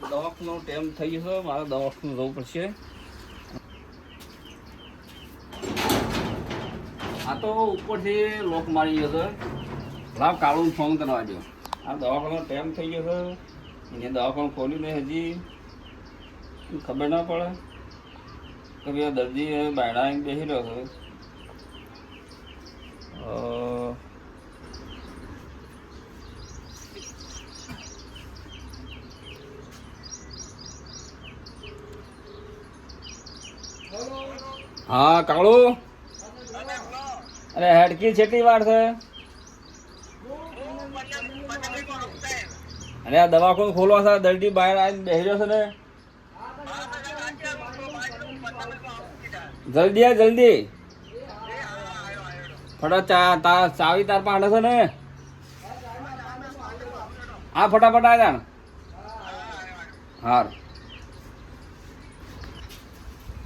દવાખાનો time થઈ ગયો મારે દવાખાનું જવું પડશે. આ તો ઉપરથી લોક મારી ગયો છે. લાવ કાળું ફોન કરવા દો આ દવાખાનો ટાઈમ થઈ ગયો છે. એને દવાખાનું ખોલ્યું નહીં હજી. ખબર ના પડે? કે ભાઈ દર્દી બાયડા બેસી રહ્યો છે. હા, કાળુ? અરે, હેડકી છેટી વાર છે. અરે, આ દવાખાનું ખોલવા છે દર્દી બહાર આવીને બેસી છે ને. જલ્દી આ, જલ્દી. ફટાફટ તાર, ચાવી તાર પાડે છે ને. હા, ફટાફટ આ જાણ હાર.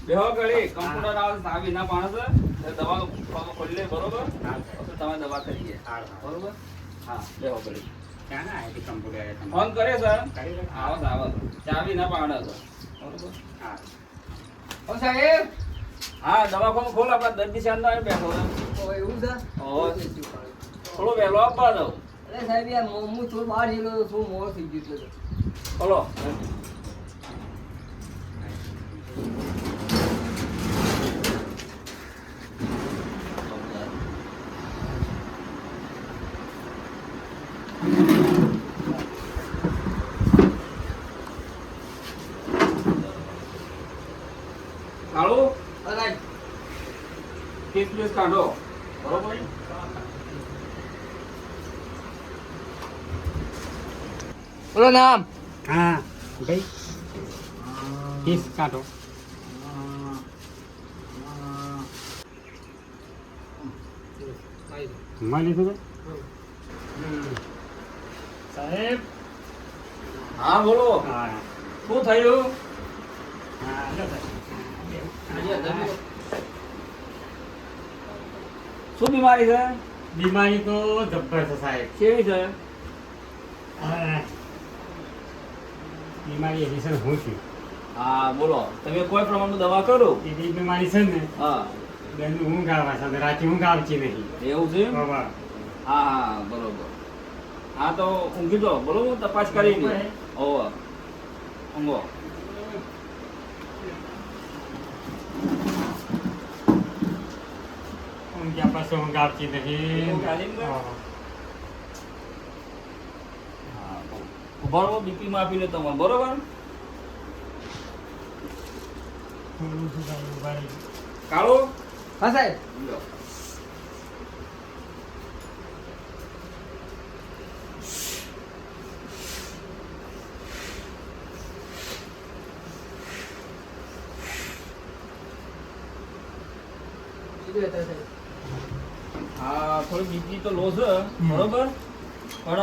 બેહો ઘડી કમ્પ્યુટર આવે ચાવી ના પાણે છે. એટલે દવા ફોર્મ ખોલી લે બરોબર? તો તમે દવા કરીએ. બરોબર? હા બેહો ઘડી ફોન કરે સર આવો આવો ચાવી ના પાડે છે. બરોબર? ઓ સાહેબ! હા દવાખાનું ખોલ આપણા દર્દી શાંત આવી બેઠો છે. એવું છે? ઓહો. થોડો વહેલો આપવા દઉં. અરે સાહેબ યાર હું થોડું બહાર ગયેલો છું થોડું મોડું થઈ ગયું. બોલો કાળુ અરે, પ્લીસ કાઢો. બરોબર? બોલો નામ. હા ભાઈ. કેસ કાઢો. મળી લીધું સાહેબ. હા બોલો. શું થયું? હા. શું બીમારી છે? બીમારી તો જબ્બર છે સાહેબ. કેવી છે? હા. બીમારી એવી છે હું છું. હા બોલો. તમે કોઈ પ્રમાણમાં દવા કરો? એ બીમારી છે ને હા. બેન ઊંઘ આવે છે રાતે ઊંઘ આવતી નહીં એવું છે હા હા બરોબર. હા તો ઊંઘી જાઓ બરોબર તપાસ કરીને ઓહો ઊંઘો. ઊંઘ્યા પછી ઊંઘ આવતી નહીં ઊંઘ આવી ને? હા. હા ઊભા રહો બીપી માપી લે તમારે બરોબર થોડું શું થાય ઊંઘ આવી. કાળો હા સાહેબ લો. સીધું સાહેબ. થોડી બીપી તો લો છે બરોબર? પણ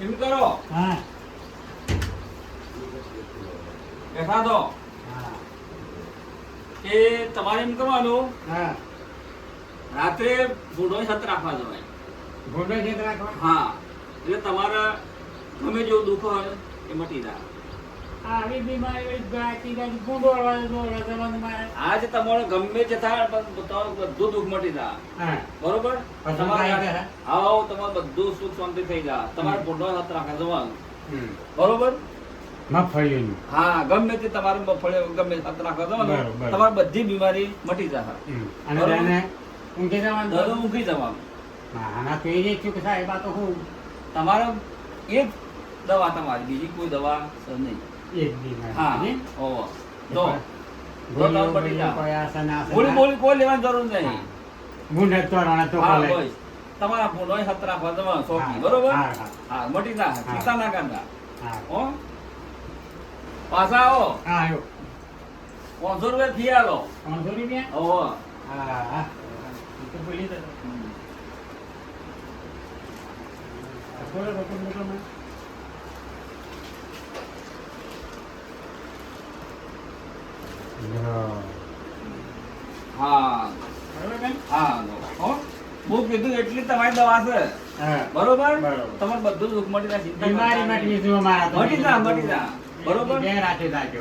એમ કરો. હા. બેઠા દો કે તમારે એમ કરવાનું? હા. રાત્રે બુઢો છત રાખવા જવાય. ઘોડો છત રાખવા? હા. એટલે તમારા ગમે જેવું દુઃખ હોય એ મટી જાય. આવી બીમારી ગાતી ગાતી ગુંડોળવા દોડવા જવાનું મારે આજ તમારે ગમે તે થાય પણ તમારું બધું દુઃખ મટી જા બરોબર? તમારે આવો તમારે બધું સુખ શાંતિ થઈ જાય. તમારે સત રાખવા જવાનું. બરોબર? મગફળીનું હા ગમે તે તમારે મગફળી ગમે તે સત જવાનું. તમારી બધી બીમારી મટી હમ. અને. તેને ઊંઘી જવાનું દરરોજ ઊંઘી જવાનું. આના તો એ જ છું સાહેબ આ તો હું. તમારે એક દવા તમારી બીજી કોઈ દવા નહીં. એક હા તો. કોઈ લેવાની જરૂર નહીં. તોરણ તો તમારા બરોબર? હા, મટી. ચિંતા ના કરતા હા. પાછા આવો. હા આવ્યો પાંચસો રૂપિયા ફી આલો. પાંચસો રૂપિયા? ઓહો. હા હા. એ તો બોલી દો બોલો તો બોલો તો મને. લો. હા હા કીધું એટલી તમારી દવા. તમારે બધું દુઃખ મટી તો.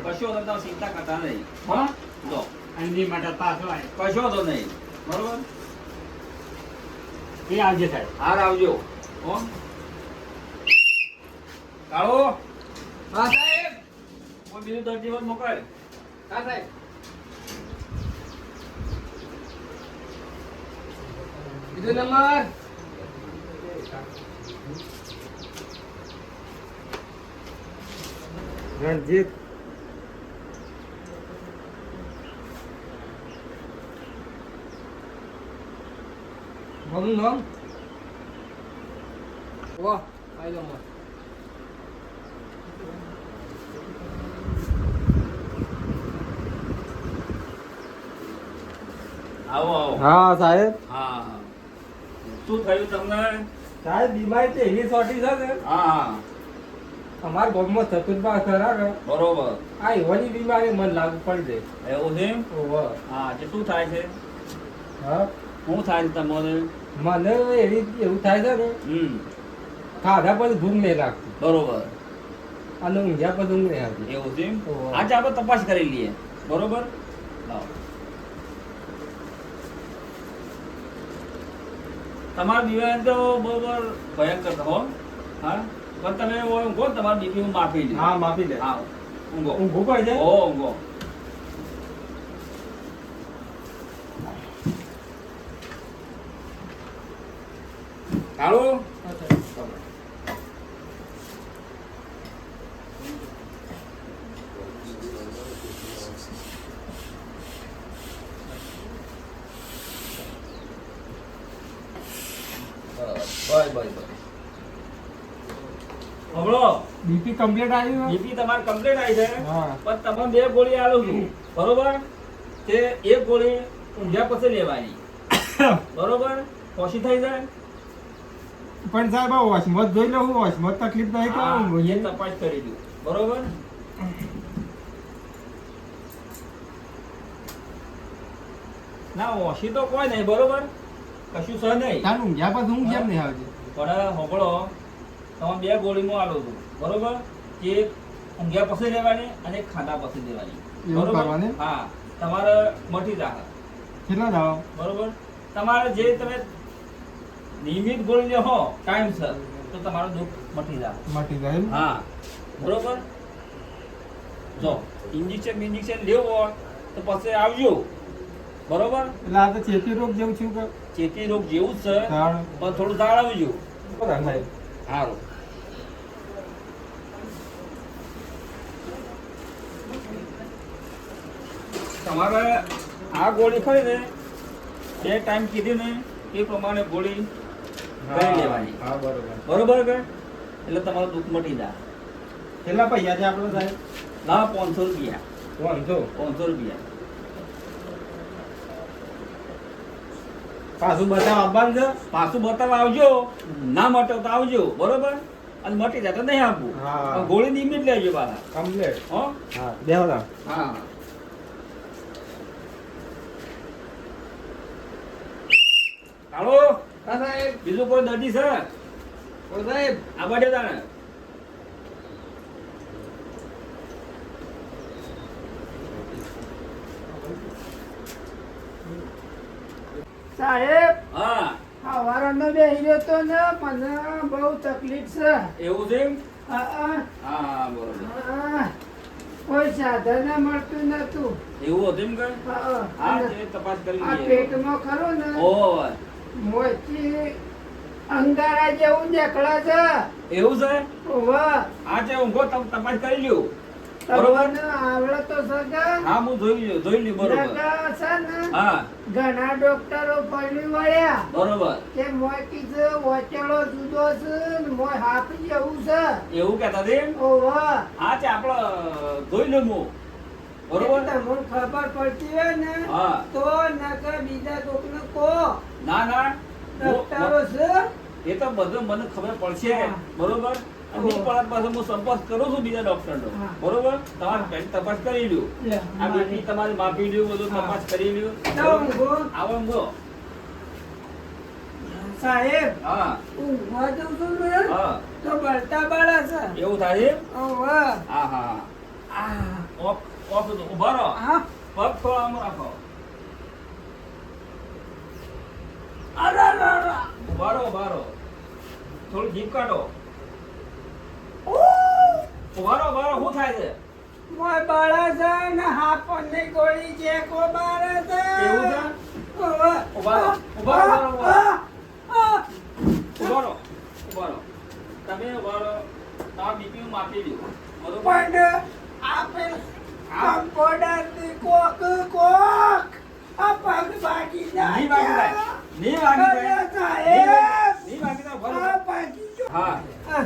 કશો નહીં, ચિંતા કરતા નહીં હો માટે પાછો. કશો તો નહીં બરોબર એ આવજે સાહેબ હાર આવજો હો સાહેબ કોઈ બીજું દર્દી હોત મોકલ હા સાહેબ બીજો નંબર રણજીત મમ્મી નામ વાહ આઈ નંબર આવો આવો. હા સાહેબ. હા શું થયું તમને? સાહેબ બીમારી તો એવી સોટી છે ને. હા હા. અમારા ગામમાં ચતુર્ભા ખરા. ને બરોબર. આ એવાની બીમારી મને લાગુ પડશે એવું છે હા જે શું થાય છે? હા? શું થાય છે તમારે? મને એવી એવું થાય છે ને. હમ. ખાધા પછી ભૂખ નહીં લાગતી. બરોબર. અને ઊંઘ્યા પછી ઊંઘ નહીં આવતી. એવું છે. આજે આપણે તપાસ કરી લઈએ. બરોબર? લાવો. તમારા બીમારી તો બરોબર ભયંકર હો. હા? પણ તમે ઊંઘો તમારી બીપી હું માફી દે હા માફી દે. હા ઊંઘો. ઊંઘો પડી જાય ઓ ઊંઘો. કાળુ બસ બસ બસ હમણો બીપી કમ્પ્લીટ આવ્યું બીપી તમારે કમ્પ્લેટ આવી છે પણ તમે બે ગોળી આલું છું. બરોબર? તે એક ગોળી ઊંઘ્યા પછી લેવાની. બરોબર? ઓછી થઈ જાય. પણ સાહેબ હોશ મત જોઈ લઉં વોશમાં જ તકલીફ થાય તો એ તપાસ કરી દઉં. બરોબર? ના ઓછી તો કોઈ નહીં બરોબર? કશું સહ નહીં. તારું ઊંઘ્યા પછી ઊંઘ કેમ નહીં આવતી? પણ હોબળો તમે બે ગોળીમાં આલો છું. બરોબર? કે ઊંઘ્યા પછી લેવાની અને ખાંડા ખાધા પછી લેવાની બરોબર? હા. તમારે મોટી રાહત કેટલા દાવા બરોબર? તમારે જે તમે નિયમિત ગોળી લેહો ટાઈમસર તો તમારો દુઃખ મટી જાય મટી જાય હા. બરોબર? જો ઇન્જેક્શન ઇન્જેક્શન લેવો તો પછી આવજો. બરોબર? એટલે આ તો ચેપી રોગ જેવું થયું કે? ચેતી રોગ જેવું જ છે. પણ થોડું જાળવજો બરાબર. સાહેબ સારું. તમારે આ ગોળી ખરી ને બે ટાઈમ કીધી ને એ પ્રમાણે ગોળી કરી લેવાની. બરોબર. કે? એટલે તમારું દુઃખ મટી જાય. કેટલા પૈસા છે આપણે સાહેબ? ના પાંચસો રૂપિયા. વાંધો પાંચસો રૂપિયા. પાછું બતાવ આવવાનું છે? પાછું બતાવ આવજો. ના મટે તો આવજો. બરોબર? અને મટી જાય તો નહીં આપવું હા. ગોળી નિયમિત લેજો પાછા. કમ્પ્લેટ. હો? હા બે હા. હાલો? હા સાહેબ. બીજું કોઈ દર્દી છે? ઓ સાહેબ. આ બાજુ તાણે. સાહેબ હા. સવારનો બે હીરો તો ને મને બહુ તકલીફ છે. એવું છે હા હા. હા બરોબર. કોઈ સાધન મળતું નતું. એવું હતું એમ કે હા તપાસ કરી પેટમાં ખરો ને ઓય. મોચી અંગારા જેવું દેખડા છે. એવું છે? વાહ હા તે ઊંઘો તપાસ કરી લ્યો. બરોબર? આવડે તો સગા. હા હું જોઈ લ્યો જોઈ લ્યો બરોબર. છે ને હા. ઘણા ડોક્ટરો પડી વળ્યા બરોબર. કે મોય કીધે વચેલો જુદો છે મોય હાથ જેવું છે. એવું કહેતા દે ઓવા હા તે આપણે જોઈ લ્યો હું. બરોબર? તમને ખબર પડતી હોય ને તો નકર બીજા કોકને કહો. ના ના. ડોક્ટરો છે? એ તો બધું મને ખબર પડશે બરોબર? નહીં પડે તો હું સંપર્ક કરું છું બીજા ડોક્ટરનો બરોબર? તમારે પેટ તપાસ કરી લ્યો. આ બીપી તમારે માપી લ્યો બધું તપાસ કરી લ્યો. આવો ઊંઘો. સાહેબ હા. ઊંઘવા જઉં છું ને? તો બળતા બાળા છે. એવું થાય હા હા ઓફ ઓફ ઊભા રહો આ પગ થોડા આમ રાખો અરે અરે. ઊભા રહો ઊભા રહો થોડું જીભ કાઢો ઊભા રહો ઊભા રહો શું થાય છે મોય બાળા છે ને હાપણની ગોળી છે કો બારે છે એવું છે? ઊભા રહો, ઊભા રહો, ઊભા રહો, ઊભા રહો. આ, આ. ઊભા રહો ઊભા રહો તમે ઊભા રહો તમારા બીપી માપી લ્યો બરોબર પણ આપે કંપોડરથી કોક કોક. આ પગ ભાગી જાય. નહીં વાગી જાય નહીં વાગી જાય. સાહેબ નહીં વાગી જાય ઊભા આ. ભાગી ગયો. હા.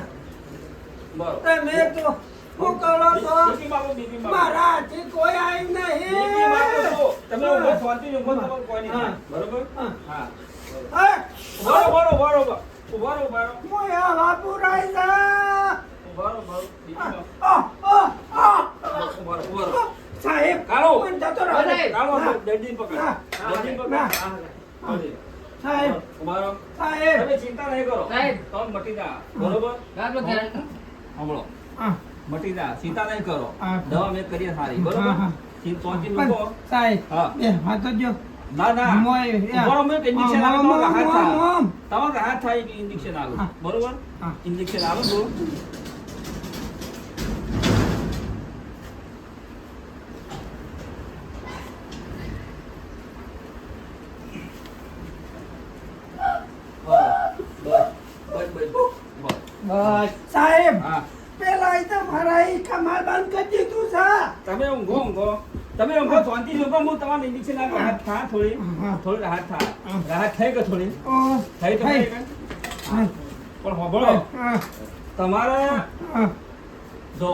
બરોબર તમે તો શું કરો બીપી બીપી માપો મારા હાથથી કોઈ બીપી માપો નહીં તમે ઊભો શાંતિથી ઊભો તમારે કોઈ નહીં. બરોબર? હા. હા. હા. ઊભા રહો ઊભા રહો ઊભા રહો. મોય આવા છે ઊભા રહો ઊભા રહો. બીપી સાહેબ કાળો. પણ જતો રહો. કાળો ના. દર્દીને પકડ. ના. પકડ. સાહેબ. તમારો સાહેબ. તમે ચિંતા નહીં કરો. સાહેબ. તમ મટી જા બરોબર નો ધ્યાન. સાંભળો આ, મટી જા ચિંતા નહીં કરો. દવા મેં કરીએ સારી. બરોબર? ચોંચી મૂકો સાહેબ હા. બે હાથ જો. ના ના. ઊભો મેં ઇન્જેક્શન આમ, આપું, હાથ થાય. આમ. હાથ થાય ઇન્જેક્શન આલું બરોબર? ઇન્જેક્શન આલું છું બસ, બસ, બસ, બસ, બસ. બસ સાહેબ હા પેલા એ તો મારા એ કમાલ બંધ કરી દીધું છે. તમે ઊંઘો ઊંઘો તમે ઊંઘો શાંતિ ઊંઘો હું તમારે ઇન્જેક્શન આપું હાથ થા થોડી. થોડી રાહત થા. રાહત થઈ કે થોડી. થઈ તો થઈ. પણ. હોબળો તમારે જો.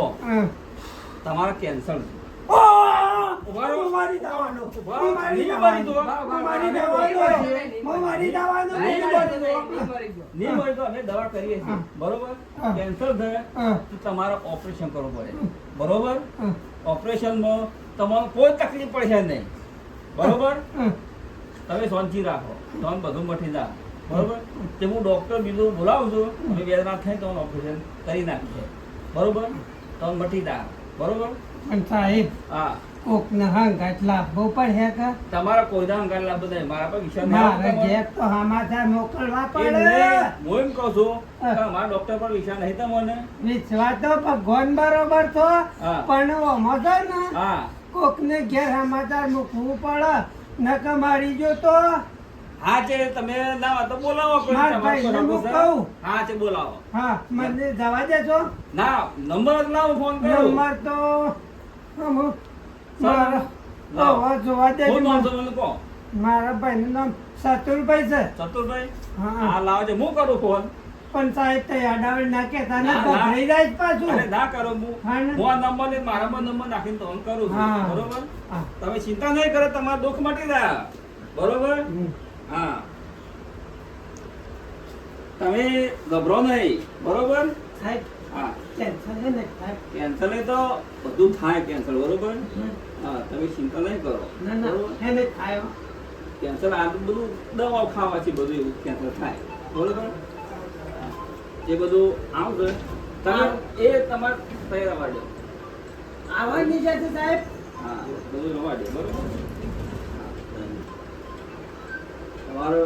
તમારે કેન્સર ઓ, મારી દવાનો. નહીં મારી દો. મારી દવાનો. મારી દવાનો. નહીં મારી મારી દો. નહીં હોય તો અમે દવા કરીએ છીએ. બરોબર? કેન્સર થાય તો તમારે ઓપરેશન કરવું પડે. બરોબર? ઓપરેશનમાં તમારે કોઈ તકલીફ પડશે નહીં. બરોબર? તમે સોંચી રાખો. તમે બધું મટી જા બરોબર? તે હું ડોક્ટર બીજું બોલાવું છું. અમે વેદના થાય તો ઓપરેશન કરી નાખીએ બરોબર? તમે મટી દા બરોબર? પણ સાહેબ હા. કોકને પડે કે? તમારા કોઈના અંગાર લાભ બધા મારા પર વિશ્વાસ મારે ઘેર તો સમાચાર મોકલવા પડે. હું એમ કહું છું મારા ડોક્ટર પર વિશ્વાસ નહીં તમને વિશ્વાસ તો ભગવાન બરોબર છો પણ ઓમાં છે ને કોકને ઘેર સમાચાર મૂકવું પડે. નકર મારી જો તો હા છે તમે ના તો બોલાવો હું છે? બોલાવો. હા મને જવા દેજો. ના નંબર લાવો ફોન કરો. નંબર તો મારા લાવો. હવે જોવા દેજો શું નામ છે મને કહો? મારા ભાઈનું નામ સતુરભાઈ છે. ચતુરભાઈ હા. હા લાવજો હું કરું ફોન પણ સાહેબ તો અડાવડ ના કહેતા ના, ના. ગભરાઈ જાય પાછું. અરે ના કરો હું. હું આ નંબર ને મારામાં નંબર નાખીને ફોન કરું છું. બરોબર? તમે ચિંતા નહીં કરો તમારા દુઃખ મટી જાય. બરોબર? હા. તમે ગભરો નહીં. બરોબર? સાહેબ હા. કેન્સલ ને કેન્સર તો બધું થાય કેન્સલ બરોબર? હા તમે ચિંતા નહીં કરો. ના ના? એને થાય કેન્સર આ બધું દવાઓ ખાવાથી બધું એવું કેન્સર થાય. બરોબર? એ બધું આવશે તમે એ તમારે તૈયાર રવાડ્યો દો. આવવાની છે સાહેબ. હા બધું રવા દો. બરોબર. તમારો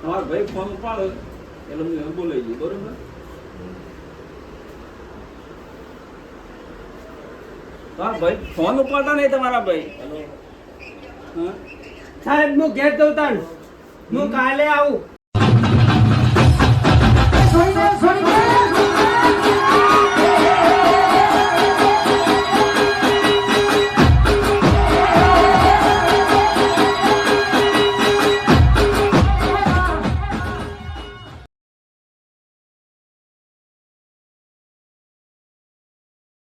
તમારો ભાઈ ફોન ઉપાડો એટલે હું બોલાવી દઉં. બરોબર? તમારા ભાઈ ફોન ઉપાડતા નહીં તમારા ભાઈ. હા? સાહેબ હું ઘેર જઉં તાણ. હું કાલે આવું.